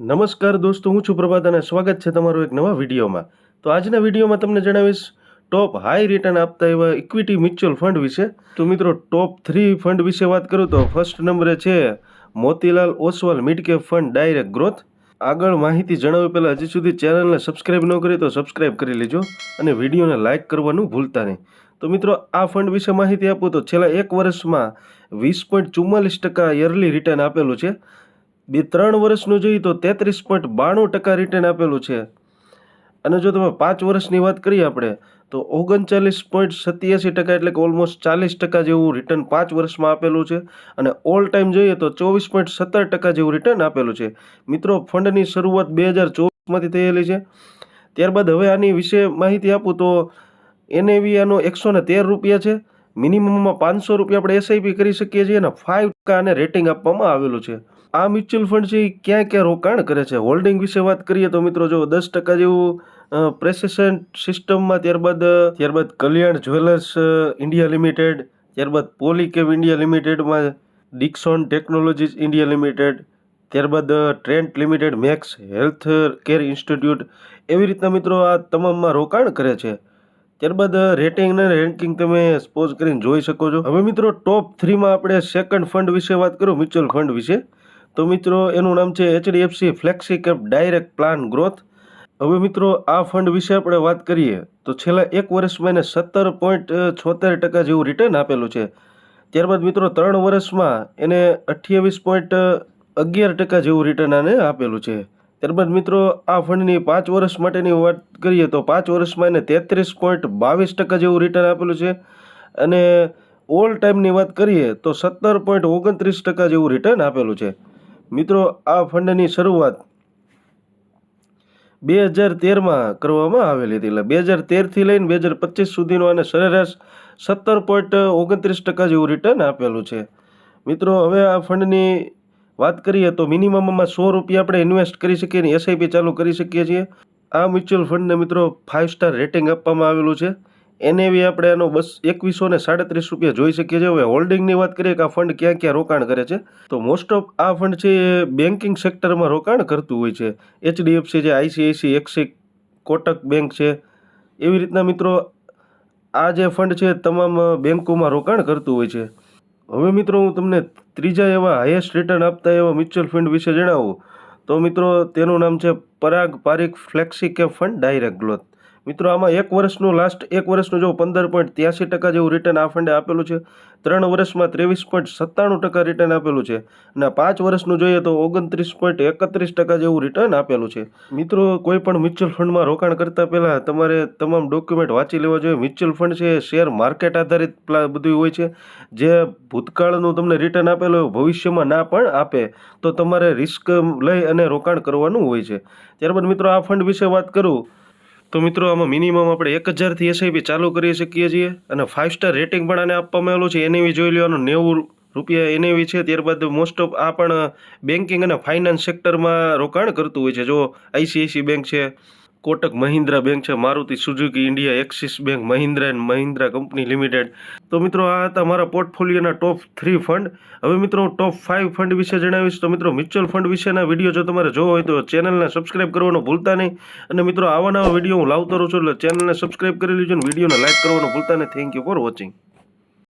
નમસ્કાર દોસ્તો, હું છું પ્રભાત અને સ્વાગત છે તમારું એક નવા વિડીયોમાં. તો આજના વિડીયોમાં તમને જણાવીશ, ટોપ હાઈ રિટર્ન આપતા એવા ઇક્વિટી મ્યુચ્યુઅલ ફંડ વિશે. તો મિત્રો, ટોપ થ્રી ફંડ વિશે વાત કરું તો ફર્સ્ટ નંબરે છે Motilal Oswal mid cap fund direct growth. આગળ માહિતી જણાવ્યા પહેલાં હજી સુધી ચેનલને સબસ્ક્રાઇબ ન કરી તો સબસ્ક્રાઇબ કરી લેજો અને વિડીયોને લાઇક કરવાનું ભૂલતા નહીં. તો મિત્રો, આ ફંડ વિશે માહિતી આપું તો છેલ્લા એક વર્ષમાં વીસ પોઈન્ટ ચુમ્માલીસ ટકા યરલી રિટર્ન આપેલું છે. બે ત્રણ વર્ષનું જોઈએ તો તેત્રીસ પોઈન્ટ બાણું ટકા રિટર્ન આપેલું છે. અને જો તમે પાંચ વર્ષની વાત કરીએ આપણે, તો ઓગણચાલીસ પોઈન્ટ સત્યાસી ટકા એટલે કે ઓલમોસ્ટ ચાલીસ ટકા જેવું રિટર્ન પાંચ વર્ષમાં આપેલું છે. અને ઓલ ટાઈમ જોઈએ તો ચોવીસ પોઈન્ટ સત્તર ટકા જેવું રિટર્ન આપેલું છે. મિત્રો ફંડની શરૂઆત બે હજાર ચોવીસમાંથી થયેલી છે. ત્યારબાદ હવે આની વિશે માહિતી આપું તો એનએવી આનો એકસો ને તેર રૂપિયા છે. મિનિમમમાં પાંચસો રૂપિયા આપણે એસઆઈપી કરી શકીએ છીએ અને ફાઇવ ટકા આને રેટિંગ આપવામાં આવેલું છે. આ મ્યુચ્યુઅલ ફંડ છે એ ક્યાં ક્યાં રોકાણ કરે છે? હોલ્ડિંગ વિશે વાત કરીએ તો મિત્રો જો દસ ટકા જેવું પ્રેસેશન સિસ્ટમમાં ત્યારબાદ ત્યારબાદ કલ્યાણ જ્વેલર્સ ઇન્ડિયા લિમિટેડ, ત્યારબાદ પોલીકેવ ઇન્ડિયા લિમિટેડમાં ડિક્સોન ટેકનોલોજીસ ઇન્ડિયા લિમિટેડ, ત્યારબાદ Trent limited, Max health care institute એવી રીતના મિત્રો આ તમામમાં રોકાણ કરે છે. ત્યારબાદ રેટિંગ અને રેન્કિંગ તમે સ્પોઝ કરીને જોઈ શકો છો. હવે મિત્રો ટોપ થ્રીમાં આપણે સેકન્ડ ફંડ વિશે વાત કરું, મ્યુચ્યુઅલ ફંડ વિશે. તો મિત્રો, એનું નામ છે HDFC flexi cap direct plan growth હવે મિત્રો, આ ફંડ વિશે આપણે વાત કરીએ, તો છેલ્લા એક વર્ષમાં એને સત્તર પોઈન્ટ છોતેર ટકા જેવું રિટર્ન આપેલું છે. ત્યારબાદ મિત્રો, ત્રણ વર્ષમાં એને અઠ્યાવીસ પોઈન્ટ અગિયાર ટકા જેવું રિટર્ન આને આપેલું છે. ત્યારબાદ મિત્રો, આ ફંડની પાંચ વર્ષ માટેની વાત કરીએ, તો પાંચ વર્ષમાં એને તેત્રીસ પોઈન્ટ બાવીસ ટકા જેવું રિટર્ન આપેલું છે. અને ઓલ ટાઈમની વાત કરીએ, તો સત્તર પોઈન્ટ ઓગણત્રીસ ટકા જેવું રિટર્ન આપેલું છે. મિત્રો, આ ફંડની શરૂઆત બે હજાર તેરમાં કરવામાં આવેલી હતી. એટલે બે હજાર તેરથી લઈને બે હજાર પચીસ સુધીનો અને સરેરાશ સત્તર પોઈન્ટ ઓગણત્રીસ ટકા જેવું રિટર્ન આપેલું છે. મિત્રો, હવે આ ફંડની વાત કરીએ તો મિનિમમમાં સો રૂપિયા આપણે ઇન્વેસ્ટ કરી શકીએ અને એસઆઈપી ચાલુ કરી શકીએ છીએ. આ મ્યુચ્યુઅલ ફંડને મિત્રો ફાઇવ સ્ટાર રેટિંગ આપવામાં આવેલું છે. એનએવી આપણે એનો બસ એકવીસો ને સાડત્રીસ રૂપિયા જોઈ શકીએ છીએ. હવે હોલ્ડિંગની વાત કરીએ કે આ ફંડ ક્યાં ક્યાં રોકાણ કરે છે, તો મોસ્ટ ઓફ આ ફંડ છે એ બેન્કિંગ સેક્ટરમાં રોકાણ કરતું હોય છે. એચડીએફસી છે આઈસીઆઈસી એક્સિક કોટક બેંક છે. એવી રીતના મિત્રો આ જે ફંડ છે તમામ બેન્કોમાં રોકાણ કરતું હોય છે. હવે મિત્રો હું તમને ત્રીજા એવા હાઈએસ્ટ રિટર્ન આપતા એવા મ્યુચ્યુઅલ ફંડ વિશે જણાવું. તો મિત્રો તેનું નામ છે Parag Parikh flexi cap fund direct growth મિત્રો, આમાં એક વર્ષનું લાસ્ટ એક વર્ષનું જો પંદર પોઈન્ટ ત્યાસી ટકા જેવું રિટર્ન આ ફંડે આપેલું છે. ત્રણ વર્ષમાં ત્રેવીસ પોઈન્ટ સત્તાણું ટકા રિટર્ન આપેલું છે અને પાંચ વર્ષનું જોઈએ તો ઓગણત્રીસ પોઈન્ટ એકત્રીસ ટકા જેવું રિટર્ન આપેલું છે. મિત્રો, કોઈ પણ મ્યુચ્યુઅલ ફંડમાં રોકાણ કરતાં પહેલાં તમારે તમામ ડોક્યુમેન્ટ વાંચી લેવા જોઈએ. મ્યુચ્યુઅલ ફંડ છે શેર માર્કેટ આધારિત બધું હોય છે. જે ભૂતકાળનું તમને રિટર્ન આપેલું હોય, ભવિષ્યમાં ના પણ આપે, તો તમારે રિસ્ક લઈ અને રોકાણ કરવાનું હોય છે. ત્યારબાદ મિત્રો, આ ફંડ વિશે વાત કરું. તો મિત્રો, આમાં મિનિમમ આપણે એક હજારથી એસઆઈપી ચાલુ કરી શકીએ છીએ અને ફાઇવ સ્ટાર રેટિંગ પણ આને આપવામાં આવેલું છે. એનેવી જોઈ લેવાનું નેવું રૂપિયા એનએવી છે. ત્યારબાદ મોસ્ટ ઓફ આ પણ બેન્કિંગ અને ફાઇનાન્સ સેક્ટરમાં રોકાણ કરતું હોય છે. જો આઈસીઆઈસી બેંક છે કોટક મહિન્દ્રા બેંક છે, Maruti Suzuki India Axis bank, Mahindra and Mahindra company limited. તો મિત્રો, આ હતા મારા પોર્ટફોલિયોના ટોપ થ્રી ફંડ. હવે મિત્રો, હું ટોપ ફાઇવ ફંડ વિશે જણાવીશ. તો મિત્રો, મ્યુચ્યુઅલ ફંડ વિશેના વીડિયો જો તમારે જોવો હોય તો ચેનલને સબસ્ક્રાઇબ કરવાનું ભૂલતા નહીં. અને મિત્રો, આવા નવા વીડિયો હું લાવતો રહું છું, એટલે ચેનલને સબસ્ક્રાઇબ કરી લેજો અને વિડીયોને લાઇક કરવાનું ભૂલતા નહીં. Thank you for watching